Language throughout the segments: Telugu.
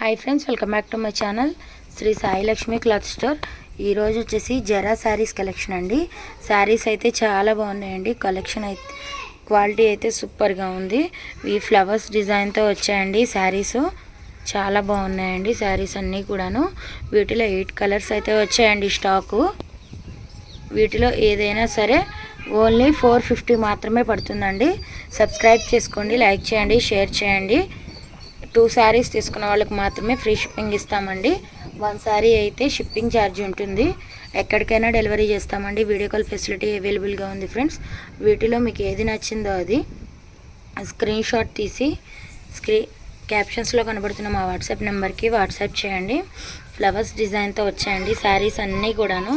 Hi friends welcome back to my channel Shri Sai Lakshmi cloth store ఈరోజు వచ్చేసి జరా శారీస్ కలెక్షన్ అండి. శారీస్ అయితే చాలా బాగున్నాయండి. కలెక్షన్ అయితే క్వాలిటీ అయితే సూపర్గా ఉంది. ఈ ఫ్లవర్స్ డిజైన్తో వచ్చాయండి శారీస్ చాలా బాగున్నాయండి శారీస్ అన్నీ కూడాను. వీటిలో ఎయిట్ కలర్స్ అయితే వచ్చాయండి స్టాకు వీటిలో ఏదైనా సరే ఓన్లీ ఫోర్ ఫిఫ్టీ మాత్రమే పడుతుందండి. సబ్స్క్రైబ్ చేసుకోండి లైక్ చేయండి షేర్ చేయండి. టూ శారీస్ తీసుకున్న వాళ్ళకి మాత్రమే ఫ్రీ షిప్పింగ్ ఇస్తామండి. వన్ శారీ అయితే షిప్పింగ్ ఛార్జ్ ఉంటుంది. ఎక్కడికైనా డెలివరీ చేస్తామండి. వీడియో కాల్ ఫెసిలిటీ అవైలబుల్గా ఉంది ఫ్రెండ్స్. వీటిలో మీకు ఏది నచ్చిందో అది స్క్రీన్ షాట్ తీసి స్క్రీ క్యాప్షన్స్లో కనబడుతున్న మా వాట్సాప్ నెంబర్కి వాట్సాప్ చేయండి. ఫ్లవర్స్ డిజైన్తో వచ్చాయండి శారీస్ అన్నీ కూడాను.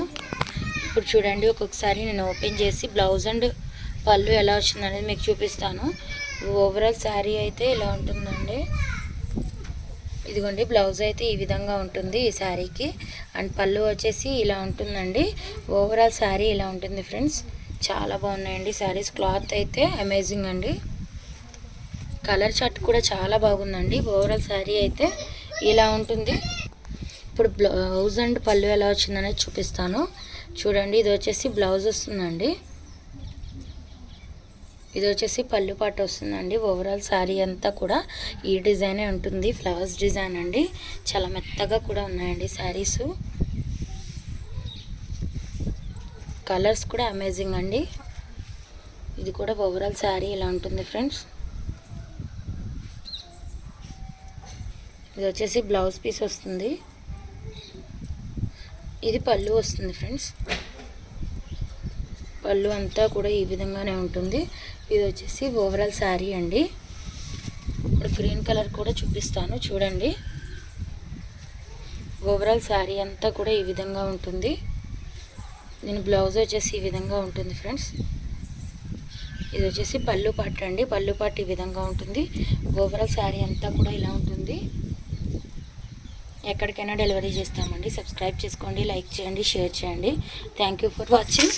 ఇప్పుడు చూడండి ఒక్కొక్కసారి నేను ఓపెన్ చేసి బ్లౌజ్ అండ్ పళ్ళు ఎలా వచ్చిందనేది మీకు చూపిస్తాను. ఓవరాల్ శారీ అయితే ఇలా ఉంటుందండి? ఇదిగోండి బ్లౌజ్ అయితే ఈ విధంగా ఉంటుంది ఈ శారీకి. అండ్ పళ్ళు వచ్చేసి ఇలా ఉంటుందండి. ఓవరాల్ శారీ ఇలా ఉంటుంది ఫ్రెండ్స్. చాలా బాగున్నాయండి శారీస్. క్లాత్ అయితే అమేజింగ్ అండి. కలర్ షర్ట్ కూడా చాలా బాగుందండి. ఓవరాల్ శారీ అయితే ఇలా ఉంటుంది. ఇప్పుడు బ్లౌజ్ అండ్ పళ్ళు ఎలా వచ్చిందనేది చూపిస్తాను. చూడండి ఇది వచ్చేసి బ్లౌజ్ వస్తుందండి. ఇది వచ్చేసి పళ్ళు పాట వస్తుందండి. ఓవరాల్ శారీ అంతా కూడా ఈ డిజైనే ఉంటుంది. ఫ్లవర్స్ డిజైన్ అండి. చాలా మెత్తగా కూడా ఉన్నాయండి శారీస్ కలర్స్ కూడా అమేజింగ్ అండి. ఇది కూడా ఓవరాల్ శారీ ఇలా ఉంటుంది ఫ్రెండ్స్ ఇది వచ్చేసి బ్లౌజ్ పీస్ వస్తుంది. ఇది పళ్ళు వస్తుంది ఫ్రెండ్స్ పళ్ళు అంతా కూడా ఈ విధంగానే ఉంటుంది. ఇది వచ్చేసి ఓవరాల్ శారీ అండి. ఇప్పుడు గ్రీన్ కలర్ కూడా చూపిస్తాను చూడండి. ఓవరాల్ శారీ అంతా కూడా ఈ విధంగా ఉంటుంది. నేను బ్లౌజ్ వచ్చేసి ఈ విధంగా ఉంటుంది ఫ్రెండ్స్. ఇది వచ్చేసి పళ్ళు పాట అండి. పళ్ళు పాట ఈ విధంగా ఉంటుంది. ఓవరాల్ శారీ అంతా కూడా ఇలా ఉంటుంది. ఎక్కడికైనా డెలివరీ చేస్తామండి. సబ్స్క్రైబ్ చేసుకోండి లైక్ చేయండి షేర్ చేయండి. Thank you for watching.